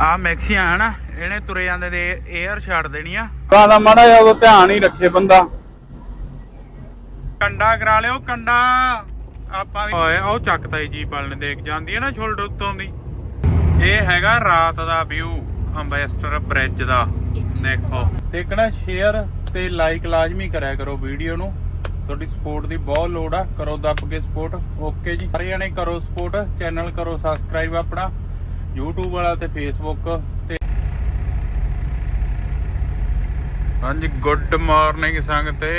ਆ ਮੈਕਸੀਆਂ ਹਨਾ? ਇਹਨੇ ਤੁਰੇ ਜਾਂਦੇ ਦੇ 에ਅਰ ਛੱਡ ਦੇਣੀ ਆ। ਤਾਂ ਦਾ ਮਾੜਾ ਜਿਹਾ ਉਦੋਂ ਧਿਆਨ ਹੀ ਰੱਖੇ ਬੰਦਾ। ਕੰਡਾ ਕਰਾ ਲਿਓ ਕੰਡਾ। ਆਪਾਂ ਵੀ ਓਏ ਉਹ ਚੱਕਤਾ ਹੀ ਜੀਪ ਵਾਲੇ ਨੇ ਦੇਖ ਜਾਂਦੀ ਹੈ ਨਾ ਸ਼ੋਲਡਰ ਉੱਤੋਂ ਦੀ। ਇਹ ਹੈਗਾ ਰਾਤ ਦਾ ਵਿਊ ਅੰਬੈਸਟਰ ਬ੍ਰਿਜ ਦਾ। ਦੇਖੋ। ਦੇਖਣਾ ਸ਼ੇਅਰ ਤੇ ਲਾਈਕ ਲਾਜ਼ਮੀ ਕਰਿਆ ਕਰੋ ਵੀਡੀਓ ਨੂੰ। ਤੁਹਾਡੀ ਸਪੋਰਟ ਦੀ ਬਹੁਤ ਲੋੜ ਆ। ਕਰੋ ਦੱਬ ਕੇ ਸਪੋਰਟ ਓਕੇ ਜੀ? ਸਾਰੇ ਜਣੇ ਕਰੋ ਸਪੋਰਟ ਚੈਨਲ ਕਰੋ ਸਬਸਕ੍ਰਾਈਬ ਆਪਣਾ। YouTube ਵਾਲਾ ਤੇ Facebook ਤੇ ਹਾਂਜੀ ਗੁੱਡ ਮਾਰਨਿੰਗ ਸੰਗਤੇ।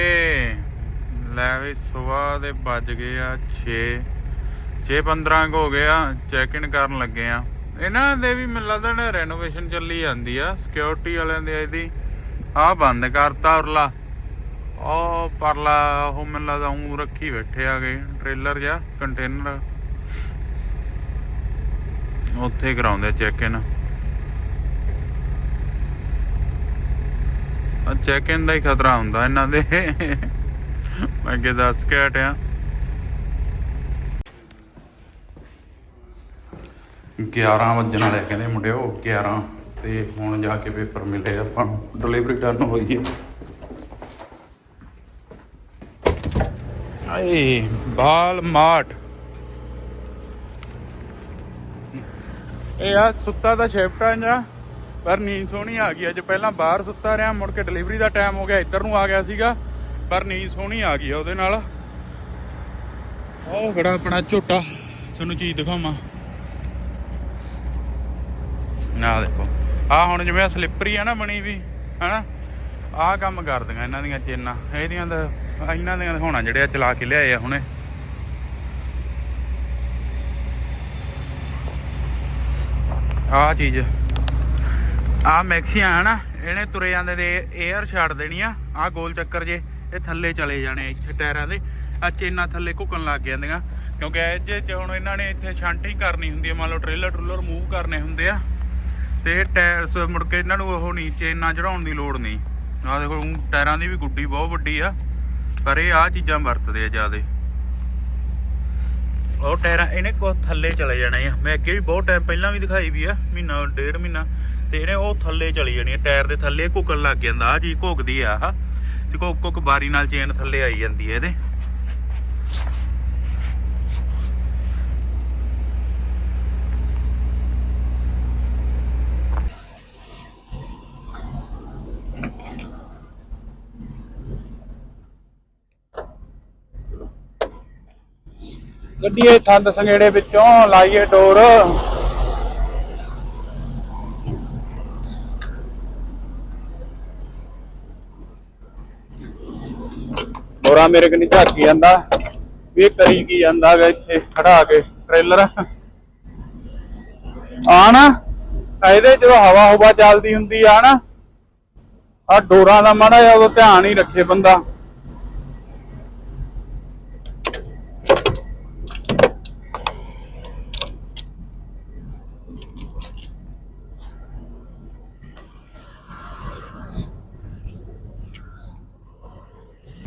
ਲੈ ਵੀ ਸਵੇਰ ਦੇ ਵੱਜ ਗਏ ਆ 6 6:15 ਹੋ ਗਏ ਆ ਚੈੱਕ ਇਨ ਕਰਨ ਲੱਗੇ ਆ। ਇਹਨਾਂ ਦੇ ਵੀ ਮੈਨੂੰ ਲੱਗਦਾ ਨਾ ਰੈਨੋਵੇਸ਼ਨ ਚੱਲੀ ਜਾਂਦੀ ਆ। ਸਿਕਿਉਰਿਟੀ ਵਾਲਿਆਂ ਦੇ ਇਹਦੀ ਆ ਬੰਦ ਕਰਤਾ ਉਰਲਾ। ਉਹ ਪਰਲਾ, ਉਹ ਮੈਨੂੰ ਲੱਗਦਾ ਉਹ ਰੱਖੀ ਬੈਠੇ ਆਗੇ ਟ੍ਰੇਲਰ ਜਾਂ ਕੰਟੇਨਰ ਉੱਥੇ ਕਰਾਉਂਦੇ ਚੈੱਕ ਇਨ ਆ ਚੈੱਕ ਇਨ ਦਾ ਹੀ ਖਤਰਾ ਹੁੰਦਾ ਇਹਨਾਂ ਦੇ। ਮੈਂ ਅੱਗੇ ਦੱਸ ਕੇ ਹਟਿਆ। 11 ਵਜਣ ਵਾਲੇ ਕਹਿੰਦੇ ਮੁੰਡਿਓ 11 ਤੇ ਹੁਣ ਜਾ ਕੇ ਪੇਪਰ ਮਿਲੇ ਆਪਾਂ ਨੂੰ। ਡਿਲੀਵਰੀ ਡਨ ਹੋਈ ਹੈ ਆਏ, ਬਾਲ ਮਾਟ ਇਹ ਆ, ਸੁੱਤਾ ਦਾ ਸ਼ਿਫਟ ਆ ਜਾਂ ਪਰ ਨੀਂਦ ਸੋਹਣੀ ਆ ਗਈ। ਅੱਜ ਪਹਿਲਾਂ ਬਾਹਰ ਸੁੱਤਾ ਰਿਹਾ, ਮੁੜ ਕੇ ਡਿਲੀਵਰੀ ਦਾ ਟਾਈਮ ਹੋ ਗਿਆ, ਇੱਧਰ ਨੂੰ ਆ ਗਿਆ ਸੀਗਾ, ਪਰ ਨੀਂਦ ਸੋਹਣੀ ਆ ਗਈ ਉਹਦੇ ਨਾਲ। ਉਹ ਖੜਾ ਆਪਣਾ ਝੋਟਾ, ਤੁਹਾਨੂੰ ਚੀਜ਼ ਦਿਖਾਵਾਂ। ਨਾ ਦੇਖੋ ਆ ਹੁਣ ਜਿਵੇਂ ਸਲਿੱਪਰੀ ਆ ਨਾ ਬਣੀ ਵੀ, ਹਨਾ? ਆਹ ਕੰਮ ਕਰਦੀਆਂ ਇਹਨਾਂ ਦੀਆਂ ਚੇਨਾਂ, ਇਹਦੀਆਂ ਦਾ ਇਹਨਾਂ ਦੀਆਂ ਹੋਣਾ ਜਿਹੜੇ ਆ ਚਲਾ ਕੇ ਲਿਆਏ ਆ ਹੁਣੇ। ਆਹ ਚੀਜ਼। ਆ ਮੈਕਸੀਆਂ ਹਨਾ? ਇਹਨੇ ਤੁਰੇ ਜਾਂਦੇ ਦੇ 에ਅਰ ਛੱਡ ਦੇਣੀ ਆ। ਆ ਗੋਲ ਚੱਕਰ ਜੇ, ਇਹ ਥੱਲੇ ਚਲੇ ਜਾਣੇ ਇੱਥੇ ਟਾਇਰਾਂ ਦੇ। ਆ ਚੇਨਾਂ ਥੱਲੇ ਘੁੱਕਣ ਲੱਗ ਜਾਂਦੀਆਂ। ਕਿਉਂਕਿ ਇਹ ਜੇ ਚ ਹੁਣ ਇਹਨਾਂ ਨੇ ਇੱਥੇ ਸ਼ੰਟਿੰਗ ਕਰਨੀ ਹੁੰਦੀ ਹੈ ਮੰਨ ਲਓ ਟ੍ਰੇਲਰ ਟਰੂਲਰ ਮੂਵ ਕਰਨੇ ਹੁੰਦੇ ਆ, ਤੇ ਇਹ ਮੁੜ ਕੇ ਇਹਨਾਂ ਨੂੰ ਉਹ ਨਹੀਂ, ਚੇਨਾਂ ਚੜਾਉਣ ਦੀ ਲੋੜ ਨਹੀਂ। ਆ ਦੇਖੋ ਟਾਇਰਾਂ ਦੀ ਵੀ ਗੁੱਡੀ ਬਹੁਤ ਵੱਡੀ ਆ, ਪਰ ਇਹ ਆ ਚੀਜ਼ਾਂ ਵਰਤਦੇ ਆ ਜ਼ਿਆਦਾ। ਉਹ ਟਾਇਰਾਂ ਇਹਨੇ ਕੋ ਥੱਲੇ ਚਲੇ ਜਾਣੇ ਆ। ਮੈਂ ਅੱਗੇ ਵੀ ਬਹੁਤ ਟਾਈਮ ਪਹਿਲਾਂ ਵੀ ਦਿਖਾਈ ਵੀ ਆ, ਮਹੀਨਾ, ਡੇਢ ਮਹੀਨਾ। ਤੇ ਇਹਨੇ ਉਹ ਥੱਲੇ ਚਲੀ ਜਾਣੀ ਆ, ਟਾਇਰ ਦੇ ਥੱਲੇ ਘੁੱਕਣ ਲੱਗ ਜਾਂਦਾ ਆ ਜੀ ਘੁੱਕਦੀ ਆ, ਆਹ। ਤੇ ਘੁੱਕ ਘੁੱਕ ਬਾਰੀ ਨਾਲ ਚੇਨ ਥੱਲੇ ਆਈ ਜਾਂਦੀ ਹੈ ਇਹਦੇ। ਗੱਡੀਏ ਸੰਦ ਸੰਗੇੜੇ ਵਿੱਚੋਂ ਲਾਈਏ ਡੋਰ। ਹੋਰਾ ਮੇਰੇ ਕਨੀ ਝਾਕੀ ਜਾਂਦਾ, ਵੀ ਕਰੀ ਕੀ ਜਾਂਦਾ ਗਾ ਇੱਥੇ, ਖੜਾ ਕੇ ਟ੍ਰੇਲਰ। ਆ ਨਾ ਇਹਦੇ ਜਦੋਂ ਹਵਾ ਹਵਾ ਚੱਲਦੀ ਹੁੰਦੀ ਆ ਨਾ ਆ ਡੋਰਾਂ ਦਾ ਮਾੜਾ ਜਿਹਾ ਉਦੋਂ ਧਿਆਨ ਹੀ ਰੱਖੇ ਬੰਦਾ।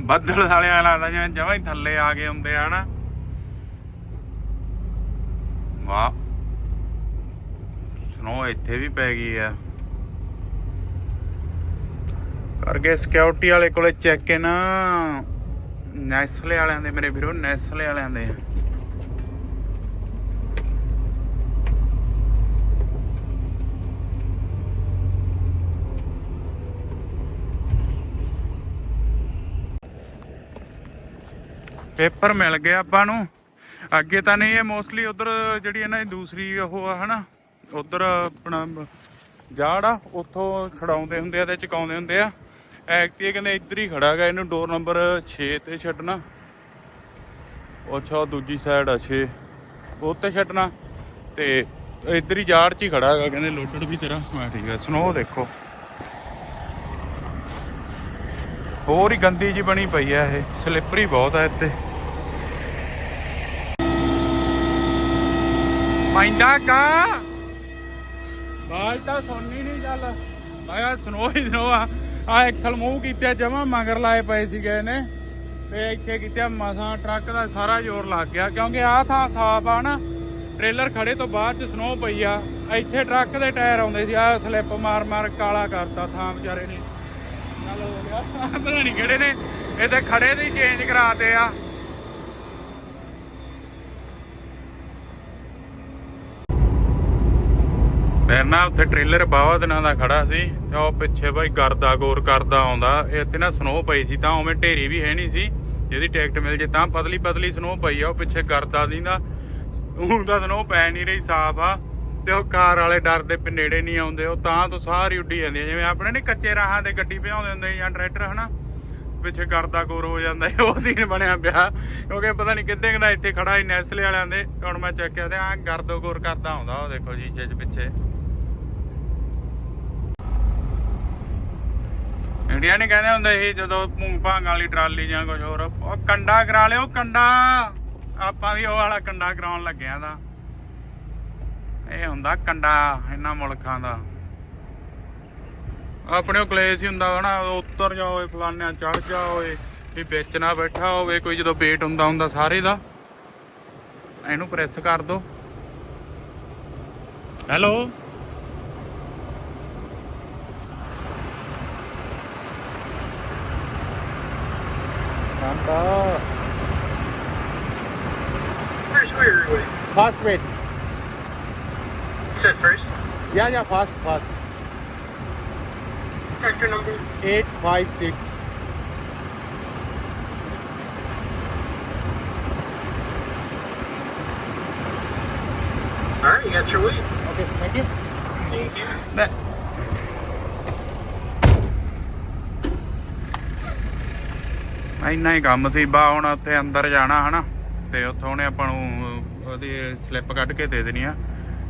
ਬੱਦਲ ਵਾਲਿਆਂ ਲੱਗਦਾ, ਜਿਵੇਂ ਜਮਾਂ ਹੀ ਥੱਲੇ ਆ ਗਏ ਹੁੰਦੇ ਆ ਨਾ ਵਾਹ। ਸਨੋ ਇੱਥੇ ਵੀ ਪੈ ਗਈ ਆ। ਕਰਕੇ ਸਿਕਿਉਰਿਟੀ ਵਾਲੇ ਕੋਲੇ ਚੈੱਕ ਇਨ ਨੈਸਲੇ ਵਾਲਿਆਂ ਦੇ, ਮੇਰੇ ਵੀਰੋ, ਨੈਸਲੇ ਵਾਲਿਆਂ ਦੇ। ਪੇਪਰ ਮਿਲ ਗਿਆ ਆਪਾਂ ਨੂੰ। ਅੱਗੇ ਤਾਂ ਨਹੀਂ, ਇਹ ਮੋਸਟਲੀ ਉਧਰ ਜਿਹੜੀ ਇਹਨਾਂ ਦੀ ਦੂਸਰੀ ਉਹ ਆ, ਹਨਾ? ਉਧਰ ਆਪਣਾ ਜਾੜ ਆ, ਉੱਥੋਂ ਛਡਾਉਂਦੇ ਹੁੰਦੇ ਆ ਤੇ ਚਕਾਉਂਦੇ ਹੁੰਦੇ ਆ। ਐਕਟੀ ਕਹਿੰਦੇ ਇੱਧਰ ਹੀ ਖੜਾ ਗਾ ਇਹਨੂੰ ਡੋਰ ਨੰਬਰ 6 ਤੇ ਛੱਡਣਾ। ਅੱਛਾ ਦੂਜੀ ਸਾਈਡ ਆ 6 ਉਹ ਤੇ ਛੱਡਣਾ। ਤੇ ਇੱਧਰ ਹੀ ਜਾੜ 'ਚ ਹੀ ਖੜਾ ਹੈਗਾ, ਕਹਿੰਦੇ ਲੋਡਡ ਵੀ ਤੇਰਾ। ਮੈਂ ਠੀਕ ਹੈ ਸਨੋ ਦੇਖੋ। ਹੋਰ ਹੀ ਗੰਦੀ ਜੀ ਬਣੀ ਪਈ ਆ ਇਹ। ਸਲਿੱਪਰੀ ਬਹੁਤ ਆ ਇੱਥੇ। ਪੈਂਦਾ ਕਾ? ਬਾਜ ਤਾਂ ਸੁਣਨੀ ਨਹੀਂ ਚੱਲ। ਆਇਆ ਸੁਣੋ ਹੀ ਸੁਣੋ ਆ। ਆ ਐਕਸਲ ਮੂਵ ਕੀਤੇ ਜਮਾ ਮਗਰ ਲਾਏ ਪਏ ਸੀਗੇ ਇਹਨੇ। ਤੇ ਇੱਥੇ ਕੀਤੇ ਮਸਾਂ ਟਰੱਕ ਦਾ ਸਾਰਾ ਜ਼ੋਰ ਲੱਗ ਗਿਆ। ਕਿਉਂਕਿ ਆਹ ਥਾਂ ਸਾਫ਼ ਆ ਨਾ ਟ੍ਰੇਲਰ ਖੜੇ ਤੋਂ ਬਾਅਦ ਚ ਸਨੋ ਪਈ ਆ। ਇੱਥੇ ਟਰੱਕ ਦੇ ਟਾਇਰ ਆਉਂਦੇ ਸੀ ਆ ਸਲਿੱਪ ਮਾਰ ਮਾਰ ਕਾਲਾ ਕਰਤਾ ਥਾਂ ਵਿਚਾਰੇ ਨੇ। ਚੱਲ ਹੋ ਗਿਆ। ਪਤਾ ਨਹੀਂ ਕਿਹੜੇ ਨੇ ਇੱਥੇ ਖੜੇ ਦੇ ਚੇਂਜ ਕਰਾਤੇ ਆ। ਮੇਰੇ ਨਾਲ ਉੱਥੇ ਟ੍ਰੇਲਰ ਬਾਵਾ ਦਿਨਾਂ ਦਾ ਖੜਾ ਸੀ ਤੇ ਉਹ ਪਿੱਛੇ ਬਾਈ ਗਰਦਾ ਗੌਰ ਕਰਦਾ ਆਉਂਦਾ। ਇਹ ਤੇ ਨਾ ਸਨੋ ਪਈ ਸੀ ਤਾਂ ਉਵੇਂ ਢੇਰੀ ਵੀ ਹੈ ਨਹੀਂ ਸੀ। ਜਿਹਦੀ ਟਿਕਟ ਮਿਲ ਜੇ ਤਾਂ ਪਤਲੀ ਪਤਲੀ ਸਨੋ ਪਈ ਆ, ਉਹ ਪਿੱਛੇ ਕਰਦਾ ਦੀ ਨਾ ਹੁਣ ਤਾਂ ਸਨੋ ਪੈ ਨਹੀਂ ਰਹੀ, ਸਾਫ਼ ਆ। ਤੇ ਉਹ ਕਾਰ ਵਾਲੇ ਡਰਦੇ ਪੇ ਨੇੜੇ ਨਹੀਂ ਆਉਂਦੇ, ਉਹ ਤਾਂ ਤੋਂ ਸਾਰੀ ਉੱਡੀ ਜਾਂਦੀ ਜਿਵੇਂ ਆਪਣੇ ਨੇ ਕੱਚੇ ਰਾਹਾਂ ਤੇ ਗੱਡੀ ਭਜਾਉਂਦੇ ਹੁੰਦੇ ਸੀ ਜਾਂ ਟਰੈਕਟਰ ਹਨਾ? ਪਿੱਛੇ ਗਰਦਾ ਗੋਰ ਹੋ ਜਾਂਦਾ ਉਹ ਸੀਨ ਬਣਿਆ ਪਿਆ। ਕਿਉਂਕਿ ਪਤਾ ਨਹੀਂ ਕਿੱਦਾਂ ਕਿਦਾ ਇੱਥੇ ਖੜਾ ਸੀ ਨੈਸਲੇ ਵਾਲਿਆਂ ਦੇ। ਹੁਣ ਮੈਂ ਚੱਕਿਆ ਤੇ ਆ ਗਰਦੋ ਗੋਰ ਕਰਦਾ ਆਉਂਦਾ, ਉਹ ਦੇਖੋ ਜੀ ਸ਼ੀਸ਼ੇ 'ਚ ਪਿੱਛੇ। ਇੰਡੀਆ ਨੇ ਕਹਿੰਦੇ ਹੁੰਦੇ ਸੀ ਜਦੋਂ ਭੂੰਗ ਭਾਂਗ ਵਾਲੀ ਟਰਾਲੀ ਜਾਂ ਕੁਝ ਹੋਰ, ਉਹ ਕੰਡਾ ਕਰਾ ਲਿਓ, ਕੰਡਾ। ਆਪਾਂ ਵੀ ਉਹ ਵਾਲਾ ਕੰਡਾ ਕਰਾਉਣ ਲੱਗਿਆ ਦਾ ਇਹ ਹੁੰਦਾ ਕੰਡਾ, ਇਹਨਾਂ ਮੁਲਕਾਂ ਦਾ। ਆਪਣੇ ਉਹ ਕਲੇਸ਼ ਹੀ ਹੁੰਦਾ ਹਨਾ, ਉੱਤਰ ਜਾਓਏ ਫਲਾਨਿਆਂ ਚੜ ਜਾਓਏ ਵੀ ਵਿੱਚ ਨਾ ਬੈਠਾ ਹੋਵੇ, ਕੋਈ ਜਦੋਂ ਵੇਟ ਹੁੰਦਾ ਹੁੰਦਾ ਸਾਰੇ ਦਾ। ਇਹਨੂੰ ਪ੍ਰੈਸ ਕਰ ਦੋ। Hello Ah. First where are we? Fast grade. You said first? Yeah, yeah, fast, fast. Tractor number? 856. Alright, you got your weight. Okay, thank you. Thank you. Bye. ਇੰਨਾ ਹੀ ਕੰਮ ਸੀ ਬਾ ਹੁਣ ਉੱਥੇ ਅੰਦਰ ਜਾਣਾ ਹਨਾ ਤੇ ਉੱਥੋਂ ਉਹਨੇ ਆਪਾਂ ਨੂੰ ਉਹਦੀ ਸਲਿੱਪ ਕੱਢ ਕੇ ਦੇ ਦੇਣੀ ਆ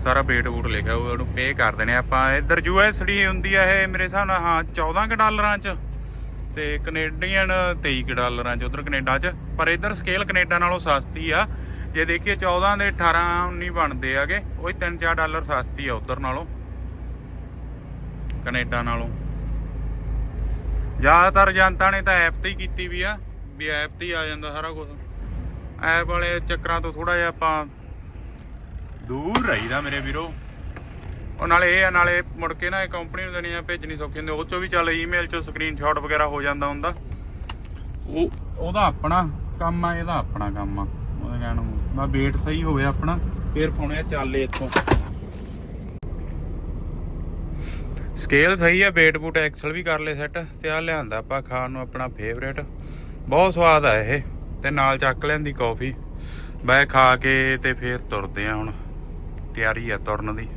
ਸਾਰਾ ਪੇਟ ਵੂਟ ਲਿਖਿਆ ਹੋਊ, ਉਹਨੂੰ ਪੇ ਕਰ ਦੇਣੇ ਆਪਾਂ। ਇੱਧਰ ਯੂਐਸਡੀ ਹੁੰਦੀ ਆ ਇਹ ਮੇਰੇ ਹਿਸਾਬ ਨਾਲ ਹਾਂ 14 ਕੁ ਡਾਲਰਾਂ ਚ ਤੇ ਕੈਨੇਡੀਅਨ 23 ਕੁ ਡਾਲਰਾਂ ਚ ਉਧਰ ਕੈਨੇਡਾ ਚ। ਪਰ ਇੱਧਰ ਸਕੇਲ ਕੈਨੇਡਾ ਨਾਲੋਂ ਸਸਤੀ ਆ। ਜੇ ਦੇਖੀਏ 14 ਦੇ 18 19 ਬਣਦੇ ਆਗੇ ਉਹ 3-4 ਡਾਲਰ ਸਸਤੀ ਆ ਉਧਰ ਨਾਲੋਂ ਕੈਨੇਡਾ ਨਾਲੋਂ। ਜ਼ਿਆਦਾਤਰ ਜਨਤਾ ਨੇ ਤਾਂ ਐਪ ਤੇ ਹੀ ਕੀਤੀ ਵੀ ਆ। ਵੀ ਐਪ ਤੇ ਹੀ ਆ ਜਾਂਦਾ ਸਾਰਾ ਕੁਝ ਐਪ ਵਾਲੇ ਚੱਕਰਾਂ ਤੋਂ ਥੋੜਾ ਜਿਹਾ ਆਪਾਂ ਦੂਰ ਰਹੀਦਾ ਮੇਰੇ ਵੀਰੋ। ਉਹ ਨਾਲੇ ਇਹ ਆ, ਨਾਲੇ ਮੁੜ ਕੇ ਨਾ ਇਹ ਕੰਪਨੀ ਨੂੰ ਦੇਣੀਆਂ ਭੇਜਣੀ ਸੌਖੀ ਹੁੰਦੀ ਉਹ ਚੋਂ ਵੀ ਚੱਲ ਈਮੇਲ ਚੋਂ ਸਕਰੀਨਸ਼ਾਟ ਵਗੈਰਾ ਹੋ ਜਾਂਦਾ ਹੁੰਦਾ। ਉਹ, ਉਹਦਾ ਆਪਣਾ ਕੰਮ ਆ, ਇਹਦਾ ਆਪਣਾ ਕੰਮ ਆ। ਉਹਦੇ ਕਹਿਣ ਨੂੰ ਬਾ ਵੇਟ ਸਹੀ ਹੋਵੇ ਆਪਣਾ, ਫੇਰ ਪਾਉਣੇ ਆ ਚਾਲੇ ਇੱਥੋਂ। ਸਕੇਲ ਸਹੀ ਆ ਵੇਟ ਬੂਟ ਐਕਸਲ ਵੀ ਕਰ ਲਏ ਸੈੱਟ ਤੇ ਆ ਲਿਆਂਦਾ ਆਪਾਂ ਖਾਣ ਨੂੰ ਆਪਣਾ ਫੇਵਰੇਟ ਬਹੁਤ ਸਵਾਦ ਆ ਇਹ। ਤੇ ਨਾਲ ਚੱਕ ਲੈਂਦੀ ਕਾਫੀ ਬੈ ਖਾ ਕੇ ਤੇ ਫੇਰ ਤੁਰਦੇ ਆ ਹੁਣ। ਤਿਆਰੀ ਆ ਤੁਰਨ ਦੀ।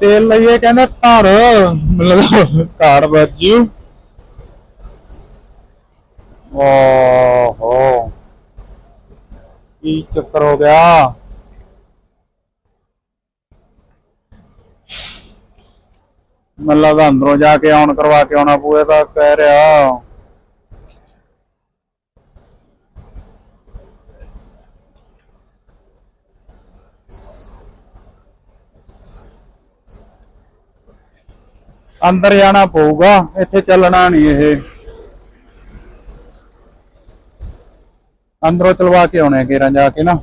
ਤੇਲ ਲਈਏ ਕਹਿੰਦੇ ਧਰ। ਮਤਲਬ ਘਾੜ ਵੱਜੂ ਓਹੋ। ਕੀ ਚੱਕਰ ਹੋ ਗਿਆ? ਮੈਨੂੰ ਲੱਗਦਾ ਅੰਦਰੋਂ ਜਾ ਕੇ ਆਨ ਕਰਵਾ ਕੇ ਆਉਣਾ ਪਊਗਾ ਤਾਂ ਕਹਿ ਰਿਹਾ। ਅੰਦਰ ਜਾਣਾ ਪਊਗਾ, ਇੱਥੇ ਚੱਲਣਾ ਨਹੀਂ ਇਹ। ਅੰਦਰੋਂ ਚਲਵਾ ਕੇ ਆਉਣੇ ਗੇਰਾਂ ਜਾ ਕੇ ਨਾ।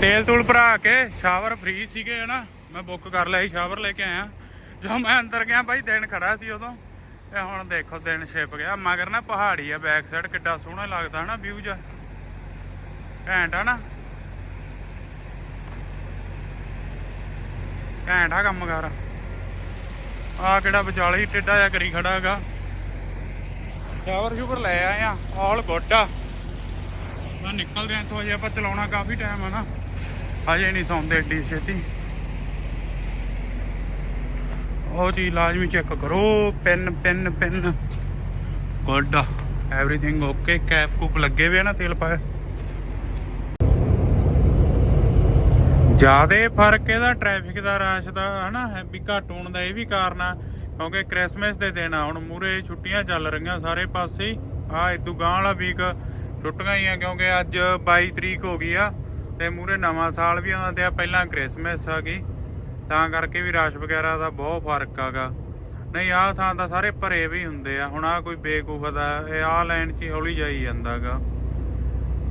ਤੇਲ ਤੂਲ ਭਰਾ ਕੇ ਸ਼ਾਵਰ ਫ੍ਰੀ ਸੀਗੇ ਹਨਾ। ਮੈਂ ਬੁੱਕ ਕਰ ਲਿਆ ਸੀ, ਸ਼ਾਵਰ ਲੈ ਕੇ ਆਇਆ। ਜਦੋਂ ਮੈਂ ਅੰਦਰ ਗਿਆ, ਬਾਈ ਦਿਨ ਖੜਾ ਸੀ ਉਦੋਂ। ਤੇ ਹੁਣ ਦੇਖੋ, ਦਿਨ ਛਿਪ ਗਿਆ। ਮਗਰ ਨਾ ਪਹਾੜੀ ਆ ਬੈਕ ਸਾਈਡ ਕਿੱਡਾ ਸੋਹਣਾ ਲੱਗਦਾ ਹਨਾ ਵਿਊ ਜਾ ਘੈਂਟ ਆ ਨਾ। ਘੈਂਟ ਆ ਕੰਮ ਕਰ। ਆ ਕਿਹੜਾ ਵਿਚਾਲੇ ਹੀ ਟੇਡਾ ਜਿਹਾ ਕਰੀ ਖੜਾ ਹੈਗਾ। ਸ਼ਾਵਰ ਸ਼ੂਵਰ ਲੈ ਆਏ ਆ ਆਲ ਗੁੱਡ ਆ। ਮੈਂ ਨਿਕਲਦੇ ਆ ਇੱਥੋਂ ਅਜੇ ਆਪਾਂ ਚਲਾਉਣਾ ਕਾਫੀ ਟਾਈਮ ਆ ਨਾ। ਹਜੇ ਨਹੀਂ ਸੌਂਦੇ ਏਡੀ ਛੇਤੀ। ਉਹ ਚੀਜ਼ ਲਾਜ਼ਮੀ ਚੈੱਕ ਕਰੋ pen pen pen good everything okay cap Kup ਲੱਗੇ ਵੇ ਨਾ ਤੇਲ ਪਾਇਆ ਜਿਆਦੇ ਫ਼ਰਕ ਇਹਦਾ ਟ੍ਰੈਫਿਕ ਦਾ, ਰਸ਼ ਦਾ, ਹਨਾ? ਵੀ ਘੱਟ ਹੋਣ ਦਾ ਇਹ ਵੀ ਕਾਰਨ ਆ, ਕਿਉਂਕਿ ਕ੍ਰਿਸਮਸ ਦੇ ਦਿਨ ਆ, ਹੁਣ ਮੂਰੇ ਛੁੱਟੀਆਂ ਚੱਲ ਰਹੀਆਂ ਸਾਰੇ ਪਾਸੇ। ਆ ਇਦੂ ਗਾਂ ਵਾਲਾ ਵੀਕ ਛੁੱਟੀਆਂ ਹੀ ਆ, ਕਿਉਂਕਿ ਅੱਜ 22 ਤਰੀਕ ਹੋ ਗਈ ਆ, ਤੇ ਮੂਰੇ ਨਵਾਂ ਸਾਲ ਵੀ ਆਉਂਦਾ ਤੇ ਆ, ਪਹਿਲਾਂ ਕ੍ਰਿਸਮਸ ਆ ਗਈ। ਤਾਂ ਕਰਕੇ ਵੀ ਰਸ਼ ਵਗੈਰਾ ਦਾ ਬਹੁਤ ਫ਼ਰਕ ਆਗਾ। ਨਹੀਂ, ਆਹ ਥਾਂ ਤਾਂ ਸਾਰੇ ਭਰੇ ਵੀ ਹੁੰਦੇ ਆ। ਹੁਣ ਆ ਕੋਈ ਬੇਕੂਫ ਦਾ, ਇਹ ਆਹ ਲਾਈਨ 'ਚ ਹੌਲੀ ਜਾਈ ਜਾਂਦਾਗਾ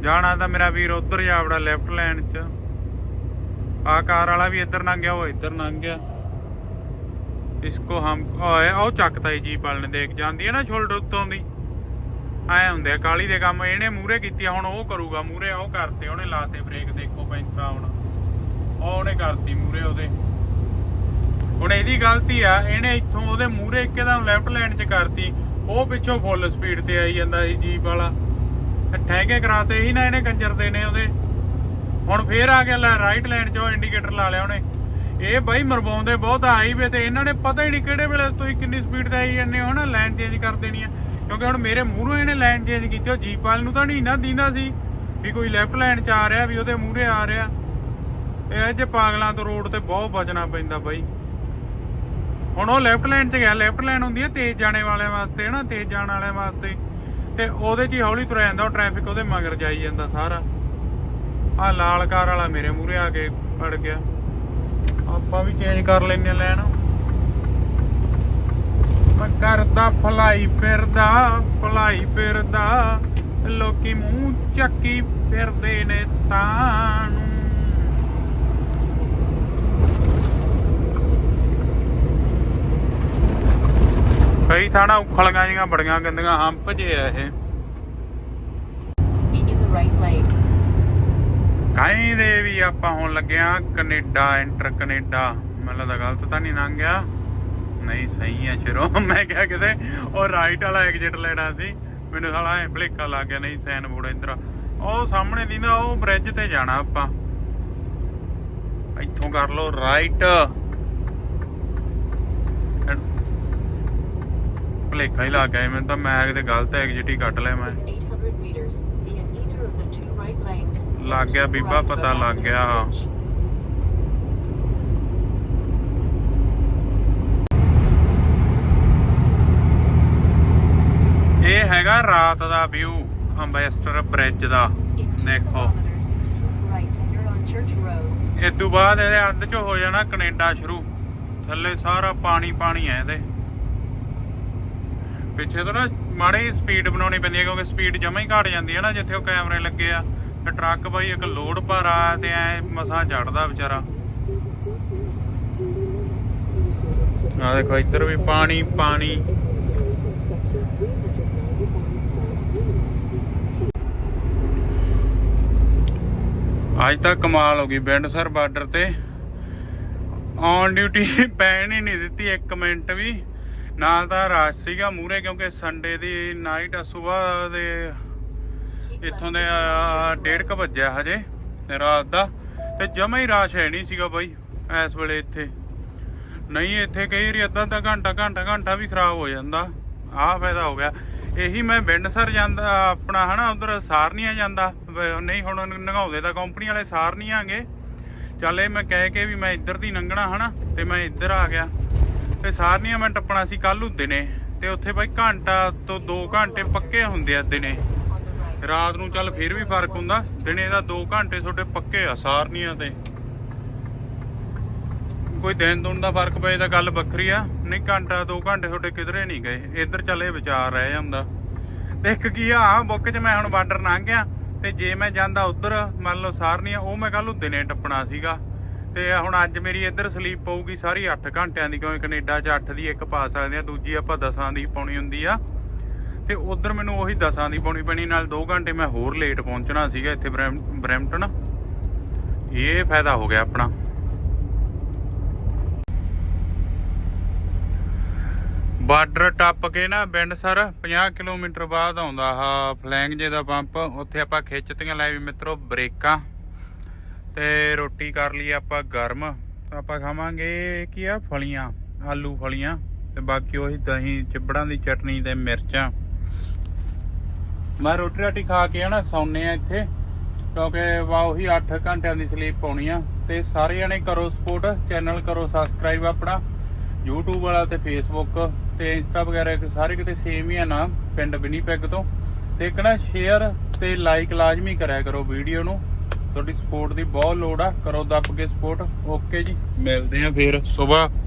ਜਾਣਾ ਤਾਂ ਮੇਰਾ ਵੀਰ ਉਧਰ ਜਾਵੜਾ ਲੈਫਟ ਲਾਈਨ 'ਚ। ਆ ਕਾਰ ਵਾਲਾ ਵੀ ਇੱਧਰ ਲੰਘ ਗਿਆ, ਉਹ ਇੱਧਰ ਲੰਘ ਗਿਆ। ਇਸਕੋ ਹਮ ਓਏ ਉਹ ਚੱਕਤਾ ਹੀ ਜੀਪ ਵਾਲੇ ਨੇ, ਦੇਖ ਜਾਂਦੀ ਹੈ ਨਾ ਸ਼ੋਲਡਰ ਉੱਤੋਂ ਦੀ। ਐ ਹੁੰਦੇ ਆ, ਕਾਲੀ ਦੇ ਕੰਮ, ਇਹਨੇ ਮੂਰੇ ਕੀਤੀ ਹੁਣ ਉਹ ਕਰੂਗਾ ਮੂਰੇ ਉਹ ਕਰਤੇ, ਉਹਨੇ ਲਾਤੇ ਬ੍ਰੇਕ, ਦੇਖੋ ਪੈਂਦਾ ਹੁਣ। ਉਹਨੇ ਕਰਤੀ ਮੂਰੇ ਉਹਦੇ। ਹੁਣ ਇਹਦੀ ਗਲਤੀ ਆ, ਇਹਨੇ ਇੱਥੋਂ ਉਹਦੇ ਮੂਰੇ ਇੱਕਦਮ ਲੈਫਟ ਲਾਈਨ 'ਚ ਕਰਤੀ, ਉਹ ਪਿੱਛੋਂ ਫੁੱਲ ਸਪੀਡ ਤੇ ਆਈ ਜਾਂਦਾ ਸੀ ਜੀਪ ਵਾਲਾ। ਤੇ ਠਹਿਕੇ ਕਰਾਤੇ ਹੀ ਨਾ ਇਹਨੇ ਕੰਜਰ ਦੇ ਨੇ ਉਹਦੇ। ਹੁਣ ਫੇਰ ਆ ਗਿਆ ਲੈ ਰਾਈਟ ਲਾਈਨ 'ਚ ਉਹ ਇੰਡੀਕੇਟਰ ਲਾ ਲਿਆ ਉਹਨੇ। ਇਹ ਬਾਈ ਮਰਵਾਉਂਦੇ ਬਹੁਤ ਹਾਈਵੇ ਤੇ, ਇਹਨਾਂ ਨੇ ਪਤਾ ਹੀ ਨਹੀਂ ਕਿਹੜੇ ਵੇਲੇ ਤੁਸੀਂ ਕਿੰਨੀ ਸਪੀਡ ਤੇ ਆਈ ਜਾਂਦੇ ਹੋ ਨਾ ਲਾਈਨ ਚੇਂਜ ਕਰ ਦੇਣੀ ਆ। ਕਿਉਂਕਿ ਹੁਣ ਮੇਰੇ ਮੂਹਰੋਂ ਇਹਨੇ ਲਾਈਨ ਚੇਂਜ ਕੀਤੀ, ਉਹ ਜੀਪ ਵਾਲ ਨੂੰ ਤਾਂ ਨਹੀਂ ਨਾ ਦੀਂਦਾ ਸੀ ਵੀ ਕੋਈ ਲੈਫਟ ਲਾਈਨ 'ਚ ਆ ਰਿਹਾ, ਵੀ ਉਹਦੇ ਮੂਹਰੇ ਆ ਰਿਹਾ। ਇਹ ਜੇ ਪਾਗਲਾਂ ਤੋਂ ਰੋਡ ਤੇ ਬਹੁਤ ਬਚਣਾ ਪੈਂਦਾ ਬਾਈ। ਹੁਣ ਉਹ ਲੈਫਟ ਲਾਈਨ 'ਚ ਗਿਆ ਲੈਫਟ ਲਾਈਨ ਹੁੰਦੀ ਹੈ ਤੇਜ਼ ਜਾਣੇ ਵਾਲਿਆਂ ਵਾਸਤੇ ਨਾ ਤੇਜ਼ ਜਾਣ ਵਾਲਿਆਂ ਵਾਸਤੇ। ਤੇ ਉਹਦੇ 'ਚ ਹੀ ਹੌਲੀ ਤੁਰਿਆ ਜਾਂਦਾ, ਉਹ ਟ੍ਰੈਫਿਕ ਉਹਦੇ ਮਗਰ ਜਾਈ ਜਾਂਦਾ ਸਾਰਾ। ਆ ਲਾਲ ਕਾਰ ਵਾਲਾ ਮੇਰੇ ਮੂਹਰੇ ਆ ਕੇ ਫੜ ਗਿਆ। ਆਪਾਂ ਵੀ ਚੇਂਜ ਕਰ ਲੈਨੇ ਲੈਣ। ਮੈਂ ਕਰਦਾ ਫਲਾਈ ਫਿਰਦਾ ਫਲਾਈ ਫਿਰਦਾ। ਲੋਕੀ ਮੂੰਹ ਚੱਕੀ ਫਿਰਦੇ ਨੇ ਤਾਂ ਨੂੰ ਕਈ ਥਾਣਾ ਉਖਲੀਆਂ ਜੀਆਂ ਬੜੀਆਂ ਗੰਦੀਆਂ ਹੰਪ ਜੇ ਆ ਇਹ. ਕਾਈ ਦੇ ਵੀ ਆਪਾਂ ਹੁਣ ਲੱਗਿਆ ਕੈਨੇਡਾ ਇੰਟਰ ਕੈਨੇਡਾ। ਮੈਨੂੰ ਲੱਗਦਾ ਗਲਤ ਤਾਂ ਨਹੀਂ ਲੰਘਿਆ ਨਹੀਂ ਸਹੀ ਆ ਸ਼ਰੋ। ਮੈਂ ਕਿਹਾ ਕਿਤੇ ਉਹ ਰਾਈਟ ਵਾਲਾ ਐਗਜ਼ਿਟ ਲੈਣਾ ਸੀ। ਮੈਨੂੰ ਸਾਲਾ ਐ ਭਲੇਖਾ ਲੱਗ ਗਿਆ ਨਹੀਂ ਸੈਨ ਬੋਰਡ ਇੰਦਰ ਉਹ ਸਾਹਮਣੇ ਦੀ ਨਾ ਉਹ ਬ੍ਰਿਜ ਤੇ ਜਾਣਾ ਆਪਾਂ। ਇੱਥੋਂ ਕਰ ਲਓ ਰਾਈਟ ਭਲੇਖਾ ਹੀ ਲੱਗ ਗਿਆ ਮੈਨੂੰ ਤਾਂ ਮੈਂ ਕਿਤੇ ਗਲਤ ਐਗਜ਼ਿਟ ਹੀ ਕੱਟ ਲਿਆ ਮੈਂ ਲੱਗ ਗਿਆ ਬੀਬਾ ਪਤਾ ਲੱਗ ਗਿਆ ਇਹ ਹੈਗਾ ਰਾਤ ਦਾ ਵਿਊ ਅੰਬੈਸਟਰ ਬ੍ਰਿਜ ਦਾ ਦੇਖੋ ਇਸ ਤੋਂ ਬਾਅਦ ਇਹਦੇ ਅੱਧ ਚ ਹੋ ਜਾਣਾ ਕੈਨੇਡਾ ਸ਼ੁਰੂ ਥੱਲੇ ਸਾਰਾ ਪਾਣੀ ਪਾਣੀ ਹੈ ਇਹਦੇ ਪਿੱਛੇ ਤੋਂ ਨਾ ਮਾੜੀ ਸਪੀਡ ਬਣਾਉਣੀ ਪੈਂਦੀ ਹੈ ਕਿਉਂਕਿ ਸਪੀਡ ਜਮਾ ਹੀ ਘਟ ਜਾਂਦੀ ਹੈ ਨਾ, ਜਿੱਥੇ ਉਹ ਕੈਮਰੇ ਲੱਗੇ ਆ। ਤੇ ਟਰੱਕ ਬਾਈ ਇੱਕ ਲੋਡ ਪਰ ਤੇ ਐ ਮਸਾਂ ਚੜਦਾ ਵਿਚਾਰਾ। ਆ ਦੇਖੋ, ਇੱਧਰ ਵੀ ਪਾਣੀ ਪਾਣੀ। ਅੱਜ ਤਾਂ ਕਮਾਲ ਹੋ ਗਈ ਬਿੰਡਸਰ ਬਾਰਡਰ ਤੇ। ਔਨ ਡਿਊਟੀ ਪੈਣ ਹੀ ਨਹੀਂ ਦਿੱਤੀ 1 ਮਿੰਟ ਵੀ। ਨਾਲ ਤਾਂ ਰਸ਼ ਸੀਗਾ ਮੂਰੇ ਕਿਉਂਕਿ ਸੰਡੇ ਦੀ ਨਾਈਟ ਆ ਸਵੇਰ ਦੇ ਇੱਥੋਂ ਦੇ 1:30 ਵਜਿਆ ਹਜੇ ਰਾਤ ਦਾ। ਤੇ ਜਮਾ ਹੀ ਰਸ਼ ਹੈ ਨਹੀਂ ਸੀਗਾ ਬਾਈ ਇਸ ਵੇਲੇ ਇੱਥੇ। ਨਹੀਂ ਇੱਥੇ ਕਈ ਵਾਰੀ ਅੱਧਾ ਅੱਧਾ ਘੰਟਾ ਘੰਟਾ ਘੰਟਾ ਵੀ ਖਰਾਬ ਹੋ ਜਾਂਦਾ। ਆਹ ਫਾਇਦਾ ਹੋ ਗਿਆ। ਇਹੀ ਮੈਂ ਬਿੰਡਸਰ ਜਾਂਦਾ ਆਪਣਾ ਹਨਾ ਉਧਰ ਸਾਰਨੀਆਂ ਜਾਂਦਾ। ਨਹੀਂ ਹੁਣ ਨਗਾਉਂਦੇ ਤਾਂ ਕੰਪਨੀ ਵਾਲੇ ਸਾਰਨੀਆਂ ਆਂਗੇ ਚੱਲ ਇਹ ਮੈਂ ਕਹਿ ਕੇ ਵੀ ਮੈਂ ਇੱਧਰ ਦੀ ਲੰਘਣਾ ਹਨਾ ਤੇ ਮੈਂ ਇੱਧਰ ਆ ਗਿਆ। ਤੇ ਸਾਰਨੀਆਂ ਮੈਂ ਟੱਪਣਾ ਸੀ ਕੱਲ ਨੂੰ ਦਿਨੇ। ਤੇ ਉੱਥੇ ਬਾਈ ਘੰਟਾ ਤੋਂ 2 ਘੰਟੇ ਪੱਕੇ ਹੁੰਦੇ ਆ ਦਿਨੇ। ਰਾਤ ਨੂੰ ਚੱਲ ਫਿਰ ਵੀ ਫ਼ਰਕ ਹੁੰਦਾ। ਦਿਨੇ ਦਾ 2 ਘੰਟੇ ਤੁਹਾਡੇ ਪੱਕੇ ਆ ਸਾਰਨੀਆਂ ਤੇ। ਕੋਈ ਦਿਨ ਦੁਨ ਦਾ ਫ਼ਰਕ ਪਏ ਤਾਂ ਗੱਲ ਵੱਖਰੀ ਆ। ਨਹੀਂ ਘੰਟਾ 2 ਘੰਟੇ ਤੁਹਾਡੇ ਕਿਧਰੇ ਨਹੀਂ ਗਏ। ਇੱਧਰ ਚੱਲੇ ਵਿਚਾਰ ਰਹਿ ਜਾਂਦਾ। ਤੇ ਇੱਕ ਕੀ ਆ ਬੁੱਕ 'ਚ ਮੈਂ ਹੁਣ ਬਾਰਡਰ ਲੰਘ ਗਿਆ। ਤੇ ਜੇ ਮੈਂ ਜਾਂਦਾ ਉਧਰ, ਮੰਨ ਲਓ ਸਾਰਨੀਆਂ, ਉਹ ਮੈਂ ਕੱਲ ਨੂੰ ਦਿਨੇ ਟੱਪਣਾ ਸੀਗਾ। ਤੇ ਹੁਣ ਅੱਜ ਮੇਰੀ ਇੱਧਰ ਸਲੀਪ ਪਊਗੀ ਸਾਰੀ 8 ਘੰਟਿਆਂ ਦੀ, ਕਿਉਂਕਿ ਕੈਨੇਡਾ 'ਚ 8 ਦੀ ਇੱਕ ਪਾ ਸਕਦੇ ਆ, ਦੂਜੀ ਆਪਾਂ 10 ਦੀ ਪਾਉਣੀ ਹੁੰਦੀ ਆ। ਤੇ ਉਧਰ ਮੈਨੂੰ ਉਹੀ 10 ਦੀ ਪਾਉਣੀ ਪੈਣੀ, ਨਾਲ 2 ਘੰਟੇ ਮੈਂ ਹੋਰ ਲੇਟ ਪਹੁੰਚਣਾ ਸੀਗਾ ਇੱਥੇ ਬਰੈਮ- ਬਰੈਂਪਟਨ। ਇਹ ਫਾਇਦਾ ਹੋ ਗਿਆ ਆਪਣਾ। ਬਾਰਡਰ ਟੱਪ ਕੇ ਨਾ ਬਿੰਡਸਰ 50 ਕਿਲੋਮੀਟਰ ਬਾਅਦ ਆਉਂਦਾ ਆ ਫਲੈਂਗ ਜੇ ਦਾ ਪੰਪ, ਉੱਥੇ ਆਪਾਂ ਖਿੱਚਤੀਆਂ, ਲੈ ਵੀ ਮਿੱਤਰੋ, ਬ੍ਰੇਕਾਂ। ਤੇ ਰੋਟੀ ਕਰ ਲਈ ਆਪਾਂ ਗਰਮ। ਆਪਾਂ ਖਾਵਾਂਗੇ ਕੀ ਆ? ਫਲੀਆਂ, ਆਲੂ ਫਲੀਆਂ ਤੇ ਬਾਕੀ ਉਹੀ ਦਹੀਂ, ਚਿਬੜਾਂ ਦੀ ਚਟਨੀ ਤੇ ਮਿਰਚਾਂ। ਮੈਂ ਰੋਟੀ ਰਾਟੀ ਖਾ ਕੇ ਨਾ ਸੌਂਨੇ ਆ ਇੱਥੇ, ਕਿਉਂਕਿ ਵਾ ਉਹੀ 8 ਘੰਟਿਆਂ ਦੀ ਸਲੀਪ ਪਾਉਣੀ ਆ। ਤੇ ਸਾਰੇ ਜਣੇ ਕਰੋ ਸਪੋਰਟ ਚੈਨਲ ਕਰੋ ਸਬਸਕ੍ਰਾਈਬ ਆਪਣਾ, YouTube ਵਾਲਾ ਤੇ Facebook ਤੇ ਇੰਸਟਾ ਵਗੈਰਾ, ਸਾਰੇ ਕਿਤੇ ਸੇਮ ਹੀ ਆ ਨਾ, ਪਿੰਡ ਵਿਨੀਪੈਗ ਤੋਂ। ਤੇ ਇੱਕ ਨਾ ਸ਼ੇਅਰ ਤੇ ਲਾਈਕ ਲਾਜ਼ਮੀ ਕਰਿਆ ਕਰੋ ਵੀਡੀਓ ਨੂੰ। ਤੁਹਾਡੀ ਸਪੋਰਟ ਦੀ ਬਹੁਤ ਲੋੜ ਆ। ਕਰੋ ਦੱਬ ਕੇ ਸਪੋਰਟ ਓਕੇ ਜੀ। ਮਿਲਦੇ ਆ ਫੇਰ। ਸਵੇਰ।